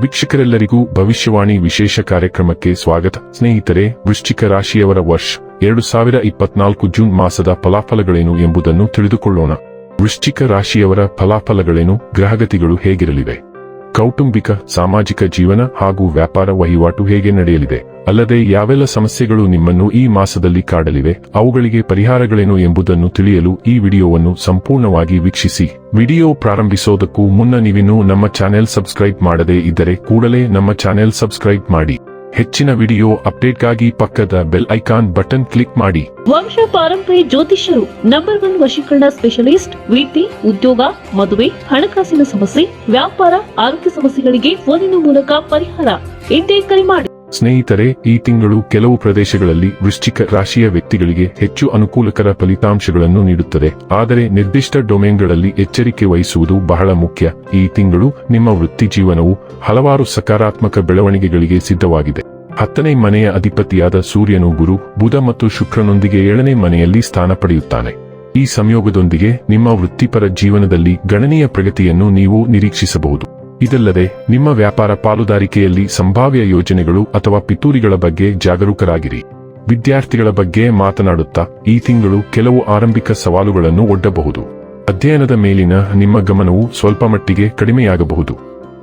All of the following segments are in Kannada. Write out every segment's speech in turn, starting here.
ವೀಕ್ಷಕರೆಲ್ಲರಿಗೂ ಭವಿಷ್ಯವಾಣಿ ವಿಶೇಷ ಕಾರ್ಯಕ್ರಮಕ್ಕೆ ಸ್ವಾಗತ. ಸ್ನೇಹಿತರೆ, ವೃಶ್ಚಿಕ ರಾಶಿಯವರ ವರ್ಷ ಎರಡು ಸಾವಿರ ಇಪ್ಪತ್ನಾಲ್ಕು ಜೂನ್ ಮಾಸದ ಫಲಾಫಲಗಳೇನು ಎಂಬುದನ್ನು ತಿಳಿದುಕೊಳ್ಳೋಣ. ವೃಶ್ಚಿಕ ರಾಶಿಯವರ ಫಲಾಫಲಗಳೇನು, ಗ್ರಹಗತಿಗಳು ಹೇಗಿರಲಿವೆ? ಕೌಟುಂಬಿಕ, ಸಾಮಾಜಿಕ ಜೀವನ ಹಾಗೂ ವ್ಯಾಪಾರ ವಹಿವಾಟು ಹೇಗೆ ನಡೆಯಲಿದೆ? ಅಲ್ಲದೆ ಯಾವೆಲ್ಲ ಸಮಸ್ಯೆಗಳು ನಿಮ್ಮನ್ನು ಈ ಮಾಸದಲ್ಲಿ ಕಾಡಲಿವೆ, ಅವುಗಳಿಗೆ ಪರಿಹಾರಗಳೇನು ಎಂಬುದನ್ನು ತಿಳಿಯಲು ಈ ವಿಡಿಯೋವನ್ನು ಸಂಪೂರ್ಣವಾಗಿ ವೀಕ್ಷಿಸಿ. ವಿಡಿಯೋ ಪ್ರಾರಂಭಿಸೋದಕ್ಕೂ ಮುನ್ನ ನೀವಿನ್ನೂ ನಮ್ಮ ಚಾನೆಲ್ ಸಬ್ಸ್ಕ್ರೈಬ್ ಮಾಡದೇ ಇದ್ದರೆ ಕೂಡಲೇ ನಮ್ಮ ಚಾನೆಲ್ ಸಬ್ಸ್ಕ್ರೈಬ್ ಮಾಡಿ. ಹೆಚ್ಚಿನ ವಿಡಿಯೋ ಅಪ್ಡೇಟ್ಗಾಗಿ ಪಕ್ಕದ ಬೆಲ್ ಐಕಾನ್ ಬಟನ್ ಕ್ಲಿಕ್ ಮಾಡಿ. ವಂಶ ಪಾರಂಪರ್ಯ ಜ್ಯೋತಿಷ್ಯರು ನಂಬರ್ ಒನ್ ವಶೀಕರಣ ಸ್ಪೆಷಲಿಸ್ಟ್ ವೃತ್ತಿ ಉದ್ಯೋಗ, ಮದುವೆ, ಹಣಕಾಸಿನ ಸಮಸ್ಯೆ, ವ್ಯಾಪಾರ, ಆರೋಗ್ಯ ಸಮಸ್ಯೆಗಳಿಗೆ ಫೋನಿನ ಮೂಲಕ ಪರಿಹಾರ. ಇಂದೇ ಕರೆ ಮಾಡಿ. ಸ್ನೇಹಿತರೆ, ಈ ತಿಂಗಳು ಕೆಲವು ಪ್ರದೇಶಗಳಲ್ಲಿ ವೃಶ್ಚಿಕ ರಾಶಿಯ ವ್ಯಕ್ತಿಗಳಿಗೆ ಹೆಚ್ಚು ಅನುಕೂಲಕರ ಫಲಿತಾಂಶಗಳನ್ನು ನೀಡುತ್ತದೆ. ಆದರೆ ನಿರ್ದಿಷ್ಟ ಡೊಮೇನ್ಗಳಲ್ಲಿ ಎಚ್ಚರಿಕೆ ವಹಿಸುವುದು ಬಹಳ ಮುಖ್ಯ. ಈ ತಿಂಗಳು ನಿಮ್ಮ ವೃತ್ತಿ ಜೀವನವು ಹಲವಾರು ಸಕಾರಾತ್ಮಕ ಬೆಳವಣಿಗೆಗಳಿಗೆ ಸಿದ್ಧವಾಗಿದೆ. ಹತ್ತನೇ ಮನೆಯ ಅಧಿಪತಿಯಾದ ಸೂರ್ಯನು ಗುರು, ಬುಧ ಮತ್ತು ಶುಕ್ರನೊಂದಿಗೆ ಏಳನೇ ಮನೆಯಲ್ಲಿ ಸ್ಥಾನ ಪಡೆಯುತ್ತಾನೆ. ಈ ಸಂಯೋಗದೊಂದಿಗೆ ನಿಮ್ಮ ವೃತ್ತಿಪರ ಜೀವನದಲ್ಲಿ ಗಣನೀಯ ಪ್ರಗತಿಯನ್ನು ನೀವು ನಿರೀಕ್ಷಿಸಬಹುದು. ಇದಲ್ಲದೆ, ನಿಮ್ಮ ವ್ಯಾಪಾರ ಪಾಲುದಾರಿಕೆಯಲ್ಲಿ ಸಂಭಾವ್ಯ ಯೋಜನೆಗಳು ಅಥವಾ ಪಿತೂರಿಗಳ ಬಗ್ಗೆ ಜಾಗರೂಕರಾಗಿರಿ. ವಿದ್ಯಾರ್ಥಿಗಳ ಬಗ್ಗೆ ಮಾತನಾಡುತ್ತಾ, ಈ ತಿಂಗಳು ಕೆಲವು ಆರಂಭಿಕ ಸವಾಲುಗಳನ್ನು ಒಡ್ಡಬಹುದು. ಅಧ್ಯಯನದ ಮೇಲಿನ ನಿಮ್ಮ ಗಮನವು ಸ್ವಲ್ಪ ಮಟ್ಟಿಗೆ ಕಡಿಮೆಯಾಗಬಹುದು.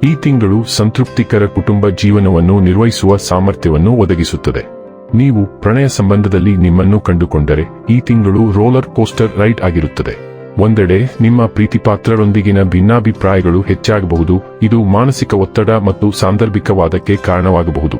ಈ ತಿಂಗಳು ಸಂತೃಪ್ತಿಕರ ಕುಟುಂಬ ಜೀವನವನ್ನು ನಿರ್ವಹಿಸುವ ಸಾಮರ್ಥ್ಯವನ್ನು ಒದಗಿಸುತ್ತದೆ. ನೀವು ಪ್ರಣಯ ಸಂಬಂಧದಲ್ಲಿ ನಿಮ್ಮನ್ನು ಕಂಡುಕೊಂಡರೆ, ಈ ತಿಂಗಳು ರೋಲರ್ ಕೋಸ್ಟರ್ ರೈಡ್ ಆಗಿರುತ್ತದೆ. ಒಂದೆಡೆ ನಿಮ್ಮ ಪ್ರೀತಿಪಾತ್ರರೊಂದಿಗಿನ ಭಿನ್ನಾಭಿಪ್ರಾಯಗಳು ಹೆಚ್ಚಾಗಬಹುದು, ಇದು ಮಾನಸಿಕ ಒತ್ತಡ ಮತ್ತು ಸಾಂದರ್ಭಿಕವಾದಕ್ಕೆ ಕಾರಣವಾಗಬಹುದು.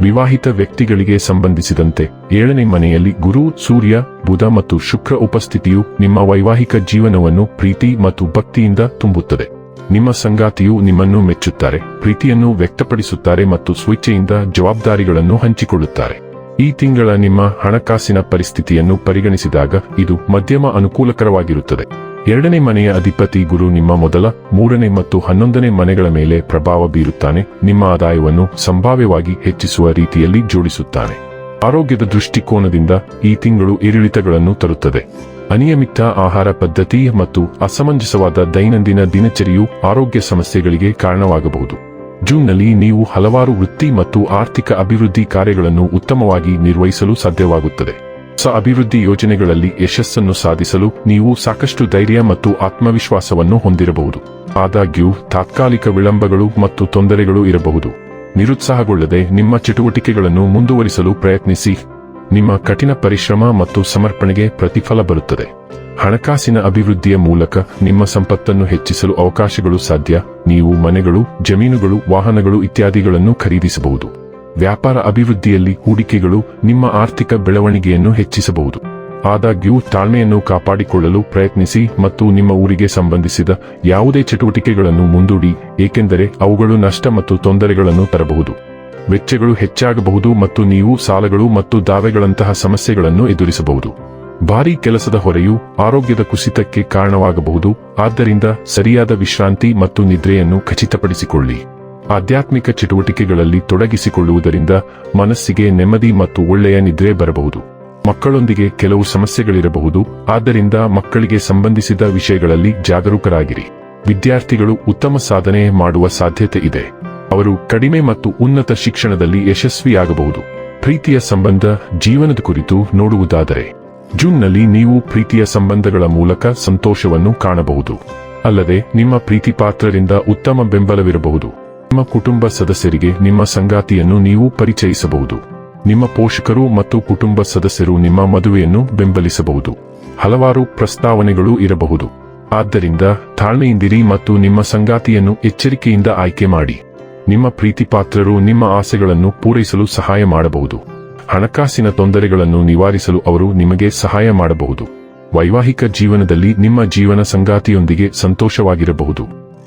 ವಿವಾಹಿತ ವ್ಯಕ್ತಿಗಳಿಗೆ ಸಂಬಂಧಿಸಿದಂತೆ ಏಳನೇ ಮನೆಯಲ್ಲಿ ಗುರು, ಸೂರ್ಯ, ಬುಧ ಮತ್ತು ಶುಕ್ರ ಉಪಸ್ಥಿತಿಯು ನಿಮ್ಮ ವೈವಾಹಿಕ ಜೀವನವನ್ನು ಪ್ರೀತಿ ಮತ್ತು ಭಕ್ತಿಯಿಂದ ತುಂಬುತ್ತದೆ. ನಿಮ್ಮ ಸಂಗಾತಿಯು ನಿಮ್ಮನ್ನು ಮೆಚ್ಚುತ್ತಾರೆ, ಪ್ರೀತಿಯನ್ನು ವ್ಯಕ್ತಪಡಿಸುತ್ತಾರೆ ಮತ್ತು ಸ್ವೇಚ್ಛೆಯಿಂದ ಜವಾಬ್ದಾರಿಗಳನ್ನು ಹಂಚಿಕೊಳ್ಳುತ್ತಾರೆ. ಈ ತಿಂಗಳ ನಿಮ್ಮ ಹಣಕಾಸಿನ ಪರಿಸ್ಥಿತಿಯನ್ನು ಪರಿಗಣಿಸಿದಾಗ ಇದು ಮಧ್ಯಮ ಅನುಕೂಲಕರವಾಗಿರುತ್ತದೆ. ಎರಡನೇ ಮನೆಯ ಅಧಿಪತಿ ಗುರು ನಿಮ್ಮ ಮೊದಲ, ಮೂರನೇ ಮತ್ತು ಹನ್ನೊಂದನೇ ಮನೆಗಳ ಮೇಲೆ ಪ್ರಭಾವ ಬೀರುತ್ತಾನೆ, ನಿಮ್ಮ ಆದಾಯವನ್ನು ಸಂಭಾವ್ಯವಾಗಿ ಹೆಚ್ಚಿಸುವ ರೀತಿಯಲ್ಲಿ ಜೋಡಿಸುತ್ತಾನೆ. ಆರೋಗ್ಯದ ದೃಷ್ಟಿಕೋನದಿಂದ ಈ ತಿಂಗಳು ಏರಿಳಿತಗಳನ್ನು ತರುತ್ತದೆ. ಅನಿಯಮಿತ ಆಹಾರ ಪದ್ಧತಿ ಮತ್ತು ಅಸಮಂಜಸವಾದ ದೈನಂದಿನ ದಿನಚರಿಯು ಆರೋಗ್ಯ ಸಮಸ್ಯೆಗಳಿಗೆ ಕಾರಣವಾಗಬಹುದು. ಜೂನ್ನಲ್ಲಿ ನೀವು ಹಲವಾರು ವೃತ್ತಿ ಮತ್ತು ಆರ್ಥಿಕ ಅಭಿವೃದ್ಧಿ ಕಾರ್ಯಗಳನ್ನು ಉತ್ತಮವಾಗಿ ನಿರ್ವಹಿಸಲು ಸಾಧ್ಯವಾಗುತ್ತದೆ. ಹೊಸ ಅಭಿವೃದ್ಧಿ ಯೋಜನೆಗಳಲ್ಲಿ ಯಶಸ್ಸನ್ನು ಸಾಧಿಸಲು ನೀವು ಸಾಕಷ್ಟು ಧೈರ್ಯ ಮತ್ತು ಆತ್ಮವಿಶ್ವಾಸವನ್ನು ಹೊಂದಿರಬಹುದು. ಆದಾಗ್ಯೂ, ತಾತ್ಕಾಲಿಕ ವಿಳಂಬಗಳು ಮತ್ತು ತೊಂದರೆಗಳು ಇರಬಹುದು. ನಿರುತ್ಸಾಹಗೊಳ್ಳದೆ ನಿಮ್ಮ ಚಟುವಟಿಕೆಗಳನ್ನು ಮುಂದುವರಿಸಲು ಪ್ರಯತ್ನಿಸಿ. ನಿಮ್ಮ ಕಠಿಣ ಪರಿಶ್ರಮ ಮತ್ತು ಸಮರ್ಪಣೆಗೆ ಪ್ರತಿಫಲ ಬರುತ್ತದೆ. ಹಣಕಾಸಿನ ಅಭಿವೃದ್ಧಿಯ ಮೂಲಕ ನಿಮ್ಮ ಸಂಪತ್ತನ್ನು ಹೆಚ್ಚಿಸಲು ಅವಕಾಶಗಳು ಸಾಧ್ಯ. ನೀವು ಮನೆಗಳು, ಜಮೀನುಗಳು, ವಾಹನಗಳು ಇತ್ಯಾದಿಗಳನ್ನು ಖರೀದಿಸಬಹುದು. ವ್ಯಾಪಾರ ಅಭಿವೃದ್ಧಿಯಲ್ಲಿ ಹೂಡಿಕೆಗಳು ನಿಮ್ಮ ಆರ್ಥಿಕ ಬೆಳವಣಿಗೆಯನ್ನು ಹೆಚ್ಚಿಸಬಹುದು. ಆದಾಗ್ಯೂ ತಾಳ್ಮೆಯನ್ನು ಕಾಪಾಡಿಕೊಳ್ಳಲು ಪ್ರಯತ್ನಿಸಿ ಮತ್ತು ನಿಮ್ಮ ಊರಿಗೆ ಸಂಬಂಧಿಸಿದ ಯಾವುದೇ ಚಟುವಟಿಕೆಗಳನ್ನು ಮುಂದೂಡಿ, ಏಕೆಂದರೆ ಅವುಗಳು ನಷ್ಟ ಮತ್ತು ತೊಂದರೆಗಳನ್ನು ತರಬಹುದು. ವೆಚ್ಚಗಳು ಹೆಚ್ಚಾಗಬಹುದು ಮತ್ತು ನೀವು ಸಾಲಗಳು ಮತ್ತು ದಾವೆಗಳಂತಹ ಸಮಸ್ಯೆಗಳನ್ನು ಎದುರಿಸಬಹುದು. ಭಾರೀ ಕೆಲಸದ ಹೊರೆಯು ಆರೋಗ್ಯದ ಕುಸಿತಕ್ಕೆ ಕಾರಣವಾಗಬಹುದು. ಆದ್ದರಿಂದ ಸರಿಯಾದ ವಿಶ್ರಾಂತಿ ಮತ್ತು ನಿದ್ರೆಯನ್ನು ಖಚಿತಪಡಿಸಿಕೊಳ್ಳಿ. ಆಧ್ಯಾತ್ಮಿಕ ಚಟುವಟಿಕೆಗಳಲ್ಲಿ ತೊಡಗಿಸಿಕೊಳ್ಳುವುದರಿಂದ ಮನಸ್ಸಿಗೆ ನೆಮ್ಮದಿ ಮತ್ತು ಒಳ್ಳೆಯ ನಿದ್ರೆ ಬರಬಹುದು. ಮಕ್ಕಳೊಂದಿಗೆ ಕೆಲವು ಸಮಸ್ಯೆಗಳಿರಬಹುದು. ಆದ್ದರಿಂದ ಮಕ್ಕಳಿಗೆ ಸಂಬಂಧಿಸಿದ ವಿಷಯಗಳಲ್ಲಿ ಜಾಗರೂಕರಾಗಿರಿ. ವಿದ್ಯಾರ್ಥಿಗಳು ಉತ್ತಮ ಸಾಧನೆ ಮಾಡುವ ಸಾಧ್ಯತೆ ಇದೆ. ಅವರು ಕಡಿಮೆ ಮತ್ತು ಉನ್ನತ ಶಿಕ್ಷಣದಲ್ಲಿ ಯಶಸ್ವಿಯಾಗಬಹುದು. ಪ್ರೀತಿಯ ಸಂಬಂಧ ಜೀವನದ ಕುರಿತು ನೋಡುವುದಾದರೆ, ಜೂನ್ನಲ್ಲಿ ನೀವು ಪ್ರೀತಿಯ ಸಂಬಂಧಗಳ ಮೂಲಕ ಸಂತೋಷವನ್ನು ಕಾಣಬಹುದು. ಅಲ್ಲದೆ, ನಿಮ್ಮ ಪ್ರೀತಿಪಾತ್ರರಿಂದ ಉತ್ತಮ ಬೆಂಬಲವಿರಬಹುದು. ನಿಮ್ಮ ಕುಟುಂಬ ಸದಸ್ಯರಿಗೆ ನಿಮ್ಮ ಸಂಗಾತಿಯನ್ನು ನೀವು ಪರಿಚಯಿಸಬಹುದು. ನಿಮ್ಮ ಪೋಷಕರು ಮತ್ತು ಕುಟುಂಬ ಸದಸ್ಯರು ನಿಮ್ಮ ಮದುವೆಯನ್ನು ಬೆಂಬಲಿಸಬಹುದು. ಹಲವಾರು ಪ್ರಸ್ತಾವನೆಗಳು ಇರಬಹುದು. ಆದ್ದರಿಂದ ತಾಳ್ಮೆಯಿಂದಿರಿ ಮತ್ತು ನಿಮ್ಮ ಸಂಗಾತಿಯನ್ನು ಎಚ್ಚರಿಕೆಯಿಂದ ಆಯ್ಕೆ ಮಾಡಿ. ನಿಮ್ಮ ಪ್ರೀತಿಪಾತ್ರರು ನಿಮ್ಮ ಆಸೆಗಳನ್ನು ಪೂರೈಸಲು ಸಹಾಯ ಮಾಡಬಹುದು. ಹಣಕಾಸಿನ ತೊಂದರೆಗಳನ್ನು ನಿವಾರಿಸಲು ಅವರು ನಿಮಗೆ ಸಹಾಯ ಮಾಡಬಹುದು. ವೈವಾಹಿಕ ಜೀವನದಲ್ಲಿ ನಿಮ್ಮ ಜೀವನ ಸಂಗಾತಿಯೊಂದಿಗೆ ಸಂತೋಷವಾಗಿರಬಹುದು.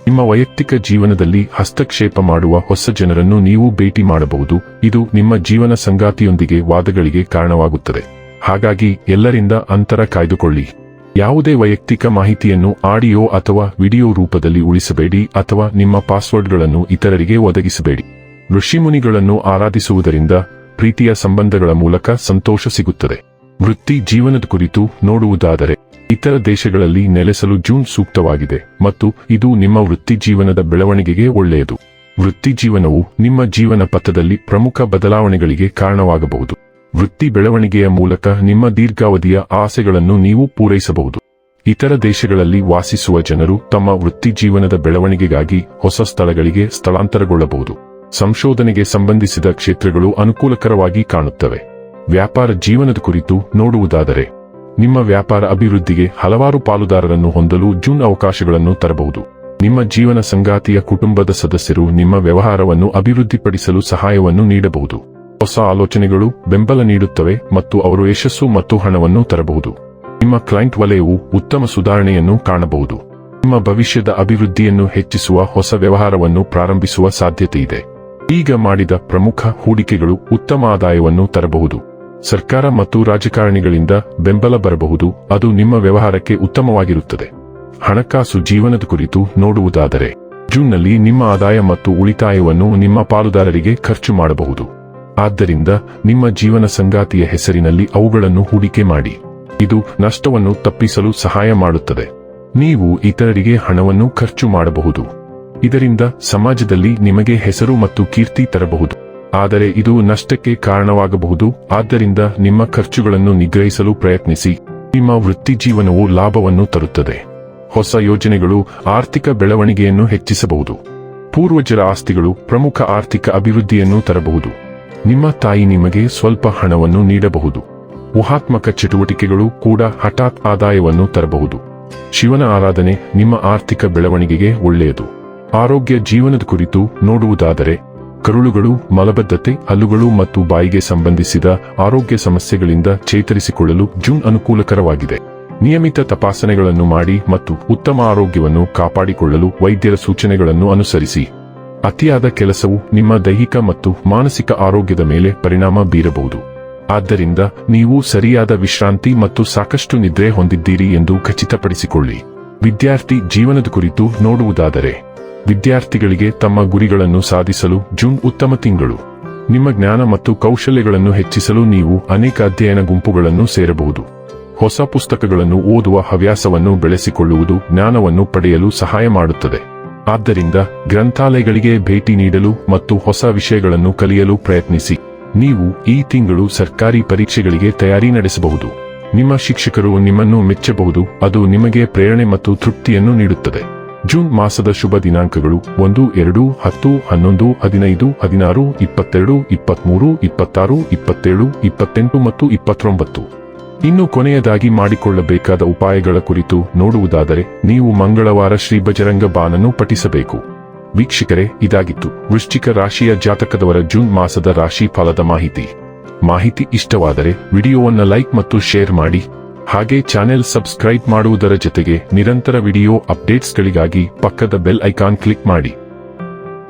ನಿಮ್ಮ ವೈಯಕ್ತಿಕ ಜೀವನದಲ್ಲಿ ಹಸ್ತಕ್ಷೇಪ ಮಾಡುವ ಹೊಸ ಜನರನ್ನು ನೀವು ಭೇಟಿ ಮಾಡಬಹುದು. ಇದು ನಿಮ್ಮ ಜೀವನ ಸಂಗಾತಿಯೊಂದಿಗೆ ವಾದಗಳಿಗೆ ಕಾರಣವಾಗುತ್ತದೆ. ಹಾಗಾಗಿ ಎಲ್ಲರಿಂದ ಅಂತರ ಕಾಯ್ದುಕೊಳ್ಳಿ. ಯಾವುದೇ ವೈಯಕ್ತಿಕ ಮಾಹಿತಿಯನ್ನು ಆಡಿಯೋ ಅಥವಾ ವಿಡಿಯೋ ರೂಪದಲ್ಲಿ ಉಳಿಸಬೇಡಿ ಅಥವಾ ನಿಮ್ಮ ಪಾಸ್ವರ್ಡ್ಗಳನ್ನು ಇತರರಿಗೆ ಒದಗಿಸಬೇಡಿ. ಋಷಿಮುನಿಗಳನ್ನು ಆರಾಧಿಸುವುದರಿಂದ ಪ್ರೀತಿಯ ಸಂಬಂಧಗಳ ಮೂಲಕ ಸಂತೋಷ ಸಿಗುತ್ತದೆ. ವೃತ್ತಿ ಜೀವನದ ಕುರಿತು ನೋಡುವುದಾದರೆ, ಇತರ ದೇಶಗಳಲ್ಲಿ ನೆಲೆಸಲು ಜೂನ್ ಸೂಕ್ತವಾಗಿದೆ ಮತ್ತು ಇದು ನಿಮ್ಮ ವೃತ್ತಿ ಜೀವನದ ಬೆಳವಣಿಗೆಗೆ ಒಳ್ಳೆಯದು. ವೃತ್ತಿ ಜೀವನವು ನಿಮ್ಮ ಜೀವನ ಪಥದಲ್ಲಿ ಪ್ರಮುಖ ಬದಲಾವಣೆಗಳಿಗೆ ಕಾರಣವಾಗಬಹುದು. ವೃತ್ತಿ ಬೆಳವಣಿಗೆಯ ಮೂಲಕ ನಿಮ್ಮ ದೀರ್ಘಾವಧಿಯ ಆಸೆಗಳನ್ನು ನೀವು ಪೂರೈಸಬಹುದು. ಇತರ ದೇಶಗಳಲ್ಲಿ ವಾಸಿಸುವ ಜನರು ತಮ್ಮ ವೃತ್ತಿ ಜೀವನದ ಬೆಳವಣಿಗೆಗಾಗಿ ಹೊಸ ಸ್ಥಳಗಳಿಗೆ ಸ್ಥಳಾಂತರಗೊಳ್ಳಬಹುದು. ಸಂಶೋಧನೆಗೆ ಸಂಬಂಧಿಸಿದ ಕ್ಷೇತ್ರಗಳು ಅನುಕೂಲಕರವಾಗಿ ಕಾಣುತ್ತವೆ. ವ್ಯಾಪಾರ ಜೀವನದ ಕುರಿತು ನೋಡುವುದಾದರೆ, ನಿಮ್ಮ ವ್ಯಾಪಾರ ಅಭಿವೃದ್ಧಿಗೆ ಹಲವಾರು ಪಾಲುದಾರರನ್ನು ಹೊಂದಲು ಜೂನ್ ಅವಕಾಶಗಳನ್ನು ತರಬಹುದು. ನಿಮ್ಮ ಜೀವನ ಸಂಗಾತಿಯ ಕುಟುಂಬದ ಸದಸ್ಯರು ನಿಮ್ಮ ವ್ಯವಹಾರವನ್ನು ಅಭಿವೃದ್ಧಿಪಡಿಸಲು ಸಹಾಯವನ್ನು ನೀಡಬಹುದು. ಹೊಸ ಆಲೋಚನೆಗಳು ಬೆಂಬಲ ನೀಡುತ್ತವೆ ಮತ್ತು ಅವರು ಯಶಸ್ಸು ಮತ್ತು ಹಣವನ್ನು ತರಬಹುದು. ನಿಮ್ಮ ಕ್ಲೈಂಟ್ ವಲಯವು ಉತ್ತಮ ಸುಧಾರಣೆಯನ್ನು ಕಾಣಬಹುದು. ನಿಮ್ಮ ಭವಿಷ್ಯದ ಅಭಿವೃದ್ಧಿಯನ್ನು ಹೆಚ್ಚಿಸುವ ಹೊಸ ವ್ಯವಹಾರವನ್ನು ಪ್ರಾರಂಭಿಸುವ ಸಾಧ್ಯತೆಯಿದೆ ಈಗ ಮಾಡಿದ ಪ್ರಮುಖ ಹೂಡಿಕೆಗಳು ಉತ್ತಮ ಆದಾಯವನ್ನು ತರಬಹುದು. ಸರ್ಕಾರ ಮತ್ತು ರಾಜಕಾರಣಿಗಳಿಂದ ಬೆಂಬಲ ಬರಬಹುದು, ಅದು ನಿಮ್ಮ ವ್ಯವಹಾರಕ್ಕೆ ಉತ್ತಮವಾಗಿರುತ್ತದೆ. ಹಣಕಾಸು ಜೀವನದ ಕುರಿತು ನೋಡುವುದಾದರೆ, ಜೂನ್ನಲ್ಲಿ ನಿಮ್ಮ ಆದಾಯ ಮತ್ತು ಉಳಿತಾಯವನ್ನು ನಿಮ್ಮ ಪಾಲುದಾರರಿಗೆ ಖರ್ಚು ಮಾಡಬಹುದು. ಆದ್ದರಿಂದ ನಿಮ್ಮ ಜೀವನ ಸಂಗಾತಿಯ ಹೆಸರಿನಲ್ಲಿ ಅವುಗಳನ್ನು ಹೂಡಿಕೆ ಮಾಡಿ. ಇದು ನಷ್ಟವನ್ನು ತಪ್ಪಿಸಲು ಸಹಾಯ ಮಾಡುತ್ತದೆ. ನೀವು ಇತರರಿಗೆ ಹಣವನ್ನು ಖರ್ಚು ಮಾಡಬಹುದು. ಇದರಿಂದ ಸಮಾಜದಲ್ಲಿ ನಿಮಗೆ ಹೆಸರು ಮತ್ತು ಕೀರ್ತಿ ತರಬಹುದು. ಆದರೆ ಇದು ನಷ್ಟಕ್ಕೆ ಕಾರಣವಾಗಬಹುದು. ಆದ್ದರಿಂದ ನಿಮ್ಮ ಖರ್ಚುಗಳನ್ನು ನಿಗ್ರಹಿಸಲು ಪ್ರಯತ್ನಿಸಿ. ನಿಮ್ಮ ವೃತ್ತಿ ಜೀವನವು ಲಾಭವನ್ನು ತರುತ್ತದೆ. ಹೊಸ ಯೋಜನೆಗಳು ಆರ್ಥಿಕ ಬೆಳವಣಿಗೆಯನ್ನು ಹೆಚ್ಚಿಸಬಹುದು. ಪೂರ್ವಜರ ಆಸ್ತಿಗಳು ಪ್ರಮುಖ ಆರ್ಥಿಕ ಅಭಿವೃದ್ಧಿಯನ್ನು ತರಬಹುದು. ನಿಮ್ಮ ತಾಯಿ ನಿಮಗೆ ಸ್ವಲ್ಪ ಹಣವನ್ನು ನೀಡಬಹುದು. ಊಹಾತ್ಮಕ ಚಟುವಟಿಕೆಗಳು ಕೂಡ ಹಠಾತ್ ಆದಾಯವನ್ನು ತರಬಹುದು. ಶಿವನ ಆರಾಧನೆ ನಿಮ್ಮ ಆರ್ಥಿಕ ಬೆಳವಣಿಗೆಗೆ ಒಳ್ಳೆಯದು. ಆರೋಗ್ಯ ಜೀವನದ ಕುರಿತು ನೋಡುವುದಾದರೆ, ಕರುಳುಗಳು, ಮಲಬದ್ಧತೆ, ಹಲ್ಲುಗಳು ಮತ್ತು ಬಾಯಿಗೆ ಸಂಬಂಧಿಸಿದ ಆರೋಗ್ಯ ಸಮಸ್ಯೆಗಳಿಂದ ಚೇತರಿಸಿಕೊಳ್ಳಲು ಜೂನ್ ಅನುಕೂಲಕರವಾಗಿದೆ. ನಿಯಮಿತ ತಪಾಸಣೆಗಳನ್ನು ಮಾಡಿ ಮತ್ತು ಉತ್ತಮ ಆರೋಗ್ಯವನ್ನು ಕಾಪಾಡಿಕೊಳ್ಳಲು ವೈದ್ಯರ ಸೂಚನೆಗಳನ್ನು ಅನುಸರಿಸಿ. ಅತಿಯಾದ ಕೆಲಸವು ನಿಮ್ಮ ದೈಹಿಕ ಮತ್ತು ಮಾನಸಿಕ ಆರೋಗ್ಯದ ಮೇಲೆ ಪರಿಣಾಮ ಬೀರಬಹುದು. ಆದ್ದರಿಂದ ನೀವು ಸರಿಯಾದ ವಿಶ್ರಾಂತಿ ಮತ್ತು ಸಾಕಷ್ಟು ನಿದ್ರೆ ಹೊಂದಿದ್ದೀರಿ ಎಂದು ಖಚಿತಪಡಿಸಿಕೊಳ್ಳಿ. ವಿದ್ಯಾರ್ಥಿ ಜೀವನದ ಕುರಿತು ನೋಡುವುದಾದರೆ, ವಿದ್ಯಾರ್ಥಿಗಳಿಗೆ ತಮ್ಮ ಗುರಿಗಳನ್ನು ಸಾಧಿಸಲು ಜೂನ್ ಉತ್ತಮ ತಿಂಗಳು. ನಿಮ್ಮ ಜ್ಞಾನ ಮತ್ತು ಕೌಶಲ್ಯಗಳನ್ನು ಹೆಚ್ಚಿಸಲು ನೀವು ಅನೇಕ ಅಧ್ಯಯನ ಗುಂಪುಗಳನ್ನು ಸೇರಬಹುದು. ಹೊಸ ಪುಸ್ತಕಗಳನ್ನು ಓದುವ ಹವ್ಯಾಸವನ್ನು ಬೆಳೆಸಿಕೊಳ್ಳುವುದು ಜ್ಞಾನವನ್ನು ಪಡೆಯಲು ಸಹಾಯ ಮಾಡುತ್ತದೆ. ಆದ್ದರಿಂದ ಗ್ರಂಥಾಲಯಗಳಿಗೆ ಭೇಟಿ ನೀಡಲು ಮತ್ತು ಹೊಸ ವಿಷಯಗಳನ್ನು ಕಲಿಯಲು ಪ್ರಯತ್ನಿಸಿ. ನೀವು ಈ ತಿಂಗಳು ಸರ್ಕಾರಿ ಪರೀಕ್ಷೆಗಳಿಗೆ ತಯಾರಿ ನಡೆಸಬಹುದು. ನಿಮ್ಮ ಶಿಕ್ಷಕರು ನಿಮ್ಮನ್ನು ಮೆಚ್ಚಬಹುದು. ಅದು ನಿಮಗೆ ಪ್ರೇರಣೆ ಮತ್ತು ತೃಪ್ತಿಯನ್ನು ನೀಡುತ್ತದೆ. ಜೂನ್ ಮಾಸದ ಶುಭ ದಿನಾಂಕಗಳು ಒಂದು, ಎರಡು, ಹತ್ತು, ಹನ್ನೊಂದು, ಹದಿನೈದು, ಹದಿನಾರು, ಇಪ್ಪತ್ತೆರಡು, ಇಪ್ಪತ್ಮೂರು, ಇಪ್ಪತ್ತಾರು, ಇಪ್ಪತ್ತೇಳು, ಇಪ್ಪತ್ತೆಂಟು ಮತ್ತು ಇಪ್ಪತ್ತೊಂಬತ್ತು. ಇನ್ನು ಕೊನೆಯದಾಗಿ ಮಾಡಿಕೊಳ್ಳಬೇಕಾದ ಉಪಾಯಗಳ ಕುರಿತು ನೋಡುವುದಾದರೆ, ನೀವು ಮಂಗಳವಾರ ಶ್ರೀ ಬಜರಂಗ ಬಾನನ್ನು ಪಠಿಸಬೇಕು. ವೀಕ್ಷಕರೇ, ಇದಾಗಿತ್ತು. ವೃಶ್ಚಿಕ ರಾಶಿಯ ಜಾತಕದವರ ಜೂನ್ ಮಾಸದ ರಾಶಿ ಫಲದ ಮಾಹಿತಿ. ಮಾಹಿತಿ ಇಷ್ಟವಾದರೆ ವಿಡಿಯೋವನ್ನು ಲೈಕ್ ಮತ್ತು ಶೇರ್ ಮಾಡಿ. ಹಾಗೆ ಚಾನೆಲ್ ಸಬ್ಸ್ಕ್ರೈಬ್ ಮಾಡುವುದರ ಜೊತೆಗೆ ನಿರಂತರ ವಿಡಿಯೋ ಅಪ್ಡೇಟ್ಸ್ಗಳಿಗಾಗಿ ಪಕ್ಕದ ಬೆಲ್ ಐಕಾನ್ ಕ್ಲಿಕ್ ಮಾಡಿ.